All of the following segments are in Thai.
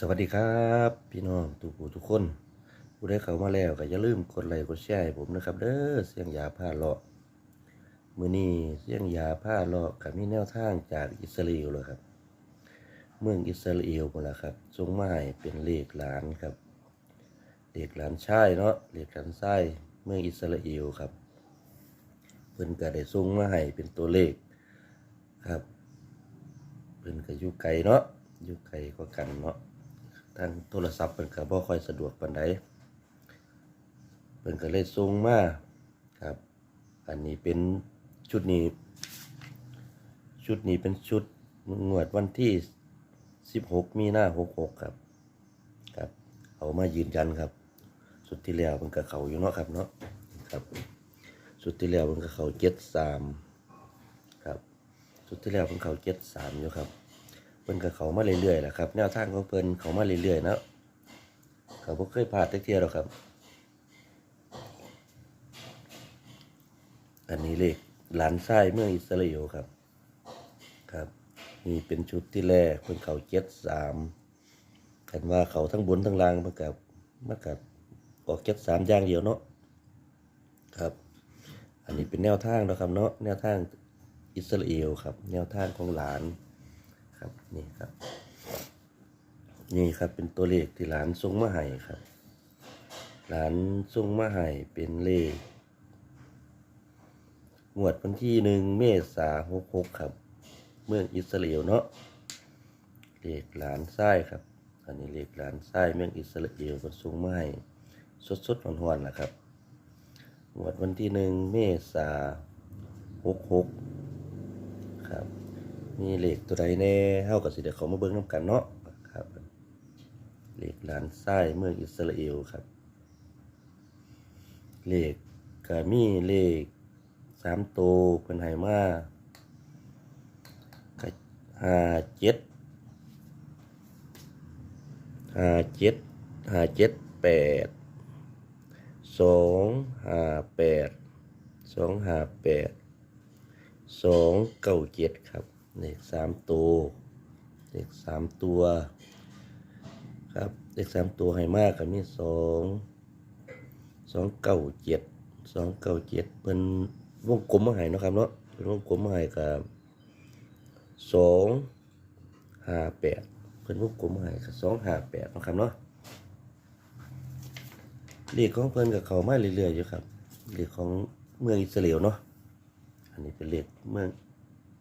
สวัสดีครับพี่น้องทุกผู้ทุกคน ผู้ได้เข้ามาแล้วก็อย่าลืมกดไลค์กดแชร์ให้ผมนะครับ เด้อเสียงยาผ้าเลาะมือนี้เสียงยาผ้าเลาะกับมีแนวทางจากอิสราเอลเลยครับ เมืองอิสราเอลหมดแล้วครับทรงมาให้เป็นเลขหลานครับเลขหลานชายเนาะเลขหลานชายเมืองอิสราเอลครับเพิ่นก็ได้ทรงมาให้เป็นตัวเลขครับเพิ่นก็อยู่ไกลเนาะอยู่ไกลกว่ากันเนาะ ทางโทรศัพท์เพิ่นก็บ่ค่อยสะดวกปานใดเพิ่นก็เลยส่งมาครับ อันนี้เป็นชุดนี้ ชุดนี้เป็นชุดงวดวันที่ 16 มีนา66 ครับ ครับ เอามายืนยันครับ สุดที่แล้วมันก็เขาอยู่เนาะครับเนาะครับ สุดที่แล้วมันก็เขา73ครับ สุดที่แล้วเพิ่นเขาเจ็ดสามอยู่ครับ พิ่นก็เขามาเรื่อยๆแหละครับ แนวทางของเพิ่นเขามาเรื่อยๆนะเขาบ่เคยพลาดจักเที่ยหรอกครับ อันนี้เลขหลานชายเมืองอิสราเอลครับ ครับนี่เป็นชุดที่แรกเพิ่นเขาเจ็ดสามกันว่าเขาทั้งบนทั้งล่างมันกับมันกับออกเจ็ดสามย่างเดียวเนาะครับ อันนี้เป็นแนวทางนะครับเนาะแนวทางอิสราเอลครับ แนวทางของหลาน ครับนี่ครับ นี่ครับเป็นตัวเลขที่หลานส่งมาให้ครับ หลานส่งมาให้เป็นเลขงวดวันที่หนึ่งเมษาหกหกครับ เมืองอิสราเอลเนาะเลขหลานไส้ครับ อันนี้เลขหลานไส้เมืองอิสราเอลก็ส่งมาให้สดๆหวานนะครับงวดวันที่หนึ่งเมษาหกหกครับ มีเหลขตัวใดแน่เท่ากับสิเดี๋ยวเขามาเบิ้งน้ำกันเนาะครับเหลขหลานไส้เมืองอิสราเอลครับเหลขก็มีเหลขสามโตเป็นไหมาก็ห้าเจ็ดห้าเจ็ดห้าเจ็ดแปดสองห้าแปดสองห้าแปดสองเก้าเจ็ดครับ เลขสามตัวเลขสามตัวครับเลขสามตัวให้มากกับมีสองสองเก้าเจ็ดสองเก้าเจ็ดเป็นวงกลมมาห้เนะครับเนาะเป็นวงกลมมาให้กับสองห้าแปดเป็นวงกลมมาให้กับสองห้าแปดนะครับเนาะเลขของเพิ่นกับเขามาเรื่อยๆอยู่ครับเลขของเมืองอิสราเอลเนาะอันนี้เป็นเลขเมือง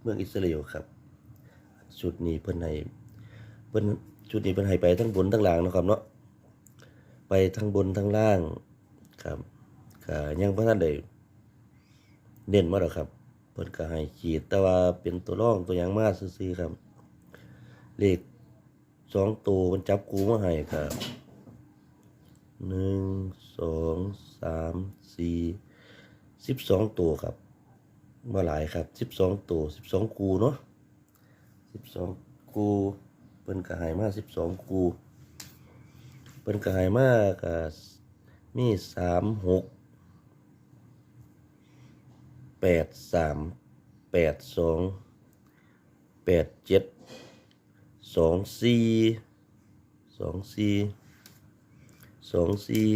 มืองอิสราเอลครับ ชุดนี้เพิ่นให้เพิ่นชุดนี้เพิ่นให้ไปทั้งบนทั้งล่างนะครับเนาะไปทั้งบนทั้งล่างครับก็ยังบ่ทันได้เน้นมาหรอกครับเพิ่นก็ให้ขีดแต่ว่าเป็นตัวร่องตัวหยังมาซื่อๆครับ เลขสองตัวมันจับกูมาให้ครับหนึ่งสองสามสี่สิบสองตัวครับ มาหลายครับสิบสองตัวสิบสองคูเนาะสิบสองคูเปิ้นกระหายมาสิบสองคูเปิ้นกระหายมากับมีสามหกแปดสามแปดสองแปดเจ็ดสองสี่สองสี่สองสี่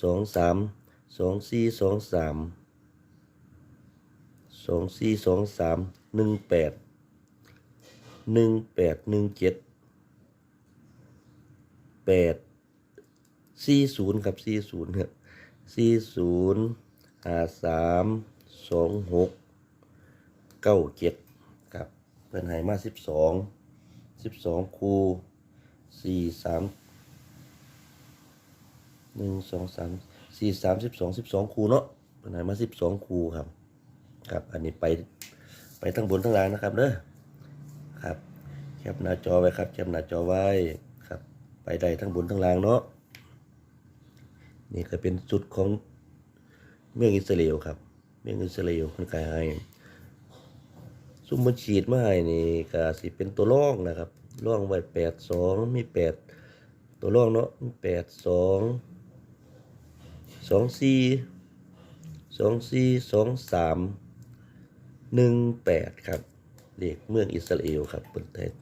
สองสามสองสี่สองสาม สองสี่สองสามหนึ่งแปดหนึ่งแปดหนึ่งเจ็ดแปดสี่ศูนย์ครับสี่ศูนย์ครับสี่ศูนย์ห้าสามสองหกเก้าเจ็ดครับเป็นไหมาสิบสองสิบสองคูสี่สามหนึ่งสองสามสี่สามสิบสองสิบสองคูเนาะปัญหามาสิบสองคูครับ ครับ อันนี้ไปไปทั้งบนทั้งล่างนะครับเด้อครับ แคปหน้าจอไว้ครับ แคปหน้าจอไว้ครับ ไปได้ทั้งบนทั้งล่างเนาะนี่ก็เป็นจุดของเมืองอิสราเอลครับ เมืองอิสราเอลคนกายให้ซุ่มมันฉีดมาให้นี่ก็สิเป็นตัวร่องนะครับร่องไว้แปดสองมีแปดตัวร่องเนาะแปดสองสองสี่สองสี่สองสาม หนึ่งแปดครับเลขเมืองอิสราเอลครับเปิดเทศ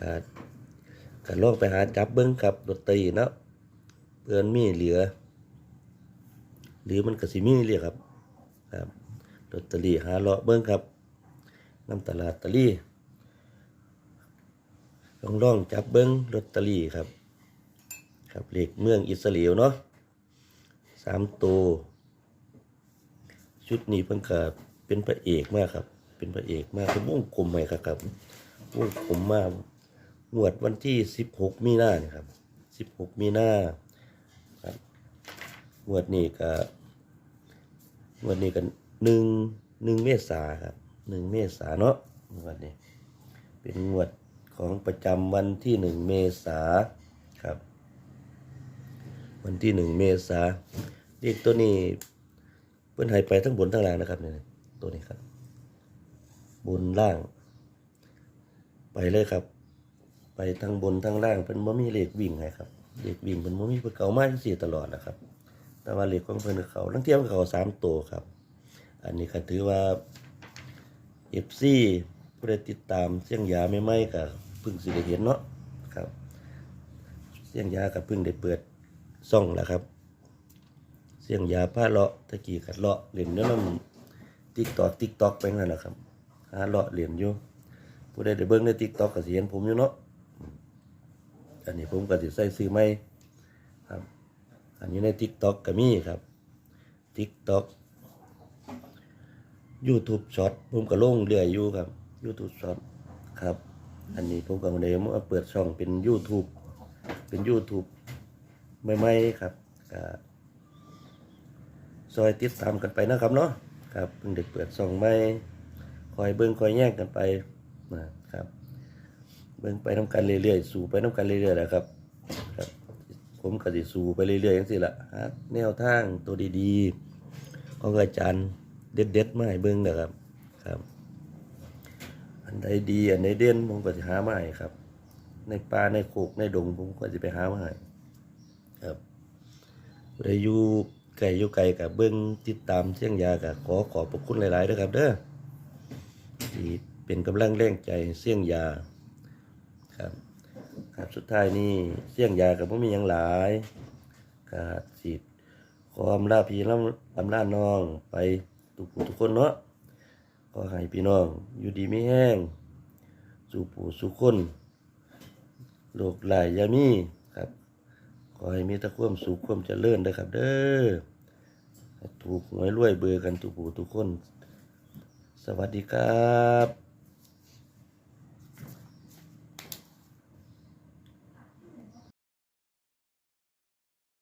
ครับก็ลองไปหาจับเบิ้งครับลอตตีเนาะเพื่อนมีเหลือ หรือมันก็สิมีเรียกครับครับลอตตอรี่หาเลาะเบิ้งครับน้ำตลาดตะลี่ลองลองจับเบิ้งลอตเตอรี่ครับ ครับเลขเมืองอิสราเอลเนาะสามตัวชุดนี้เพิ่นก็ เป็นพระเอกมากครับ เป็นพระเอกมากเป็นวงกลมใหม่ครับครับวงกลมมากงวดวันที่สิบหกมีนาเนี่ยครับสิบหกมีนาครับงวดนี้ก็งวดนี้กันหนึ่งหนึ่งเมษาครับหนึ่งเมษาเนาะงวดนี้เป็นงวดของประจำวันที่หนึ่งเมษาครับ วันที่หนึ่งเมษาเลขตัวนี้เพิ่นหายไปทั้งบนทั้งล่างนะครับเนี่ย ตัวนี้ครับ บนล่าง ไปเลยครับ ไปทั้งบนทั้งล่างเป็นบ่มีเหลขวิ่งให้ครับเหลขวิ่งเป็นบ่มีเพิ่นเก่ามาจังซี่ตลอดนะครับ แต่ว่าเหลขของเพิ่นเขาทั้งเทียมเขาสามตัวครับ อันนี้ก็ถือว่า FC ผู้ใดติดตามเสี่ยงยาไม่ไม่ก็เพิ่งสิได้เห็นเนาะครับ เสี่ยงยากับพิ่งได้เปิดซ่องแล้วครับ เสี่ยงยาผ้าเลาะตะกี้กัดเลาะเล่นเนื้อน้ำ ติ๊กตอกติ๊กตอกไปนั่นแหละครับหาเลาะเล่นอยู่ผู้ใดได้เบิ่งในติ๊กตอกก็สิเห็นผมอยู่เนาะอันนี้ผมก็สิใส่ซื้อไม่ครับ อันนี้ในติ๊กตอกก็มีครับติ๊กตอก YouTube ช็อตผมก็ลงเรื่อยอยู่ครับ YouTube ช็อตครับ อันนี้ผมก็เลยมาเปิดช่องเป็น YouTube เป็น YouTube ใหม่ๆครับก็ซอยติดตามกันไปนะครับเนาะ ครับเพิ่งได้เปิดช่องใหม่คอยเบิ่งคอยแย่งกันไปนะครับ เบิ่งไปน้ำกันเรื่อยๆสู่ไปน้ำกันเรื่อยๆแหละครับครับ ผมก็สิสู่ไปเรื่อยๆอย่างสิละหาแนวทางตัวดีๆของอาจารย์เด็ดๆมาให้เบิ่งนะครับครับ อันใดดีอันใดเด่นผมก็จะหามาให้ครับ ในป่าในโคกในดงผมก็จะไปหามาให้ครับผู้ใดอยู่ ไกลอยู่ไกลกับเบิ้งติดตามเสียงยากับขอขอบพระคุณหลายๆด้วยครับ เด้อที่เป็นกำลังแรงใจเสียงยาครับครับสุดท้ายนี่เสียงยากับผมมีอย่างหลายก็สิขออำลาพี่ลำอำลาน้องไปทุกผู้ทุกคนเนาะก็ให้พี่น้องอยู่ดีไม่แห้งสู่ผู้สู่คนโรคหลายยามี ขอให้มีแต่ความสุขความเจริญนะครับ เด้อถูกหวยรวยเบอร์กันทุกผู้ทุกคน สวัสดีครับ